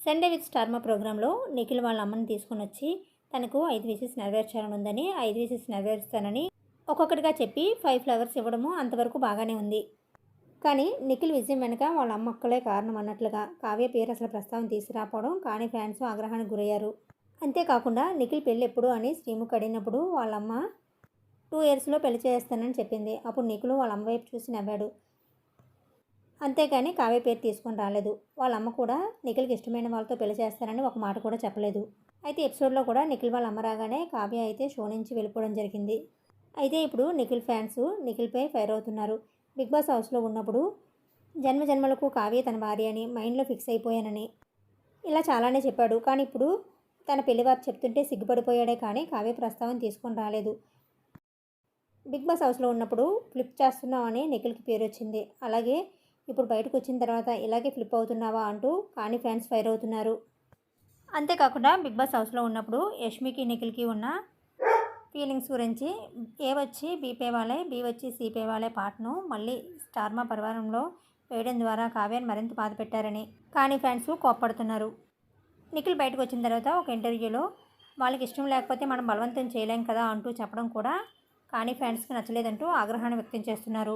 Sunday with Star Maa ప్రోగ్రాంలో నిఖిల్ వాళ్ళ అమ్మని తీసుకుని వచ్చి తనకు ఐదు విషెస్ నెరవేర్చాలని ఉందని ఐదు విషెస్ నెరవేరుస్తానని ఒక్కొక్కటిగా చెప్పి ఫైవ్ ఫ్లవర్స్ ఇవ్వడము అంతవరకు బాగానే ఉంది. కానీ నిఖిల్ విజయం వెనుక వాళ్ళ అమ్మ ఒక్కలే కారణం అన్నట్లుగా కావ్య పేరు అసలు ప్రస్తావన తీసుకురాపోవడం కానీ ఫ్యాన్స్ ఆగ్రహానికి గురయ్యారు. అంతేకాకుండా నిఖిల్ పెళ్ళి ఎప్పుడు అని శ్రీముఖ్ అడిగినప్పుడు వాళ్ళమ్మ టూ ఇయర్స్లో పెళ్ళి చేస్తానని చెప్పింది. అప్పుడు నిఖిల్ వాళ్ళ అమ్మ వైపు చూసి నవ్వాడు. అంతేకాని కావ్య పేరు తీసుకొని రాలేదు. వాళ్ళ అమ్మ కూడా నిఖిల్కి ఇష్టమైన వాళ్ళతో పెళ్ళి చేస్తారని ఒక మాట కూడా చెప్పలేదు. అయితే ఎపిసోడ్లో కూడా నిఖిల్ వాళ్ళ అమ్మ రాగానే కావ్య అయితే షో నుంచి వెళ్ళిపోవడం జరిగింది. అయితే ఇప్పుడు నిఖిల్ ఫ్యాన్స్ నిఖిల్పై ఫైర్ అవుతున్నారు. బిగ్ బాస్ హౌస్లో ఉన్నప్పుడు జన్మ జన్మలకు కావ్య తన భార్య అని మైండ్లో ఫిక్స్ అయిపోయానని ఇలా చాలానే చెప్పాడు. కానీ ఇప్పుడు తన పెళ్ళివారు చెప్తుంటే సిగ్గుపడిపోయాడే కానీ కావ్య ప్రస్తావన తీసుకొని రాలేదు. బిగ్ బాస్ హౌస్లో ఉన్నప్పుడు ఫ్లిప్ చేస్తున్నావని నిఖిల్కి పేరు వచ్చింది అలాగే ఇప్పుడు బయటకు వచ్చిన తర్వాత ఇలాగే ఫ్లిప్ అవుతున్నావా అంటూ కానీ ఫ్యాన్స్ ఫైర్ అవుతున్నారు. అంతేకాకుండా బిగ్ బాస్ హౌస్లో ఉన్నప్పుడు యష్మికి నిఖిల్కి ఉన్న ఫీలింగ్స్ గురించి ఏ వచ్చి బీపే వాళ్ళే బీ వచ్చి సిపే వాళ్ళే పాటను మళ్ళీ స్టార్మా పరివారంలో వేయడం ద్వారా కావ్యాన్ని మరింత బాధ పెట్టారని కానీ ఫ్యాన్స్ కోప్పడుతున్నారు. నిఖిల్ బయటకు వచ్చిన తర్వాత ఒక ఇంటర్వ్యూలో వాళ్ళకి ఇష్టం లేకపోతే మనం బలవంతం చేయలేం కదా అంటూ చెప్పడం కూడా కానీ ఫ్యాన్స్కి నచ్చలేదంటూ ఆగ్రహాన్ని వ్యక్తం చేస్తున్నారు.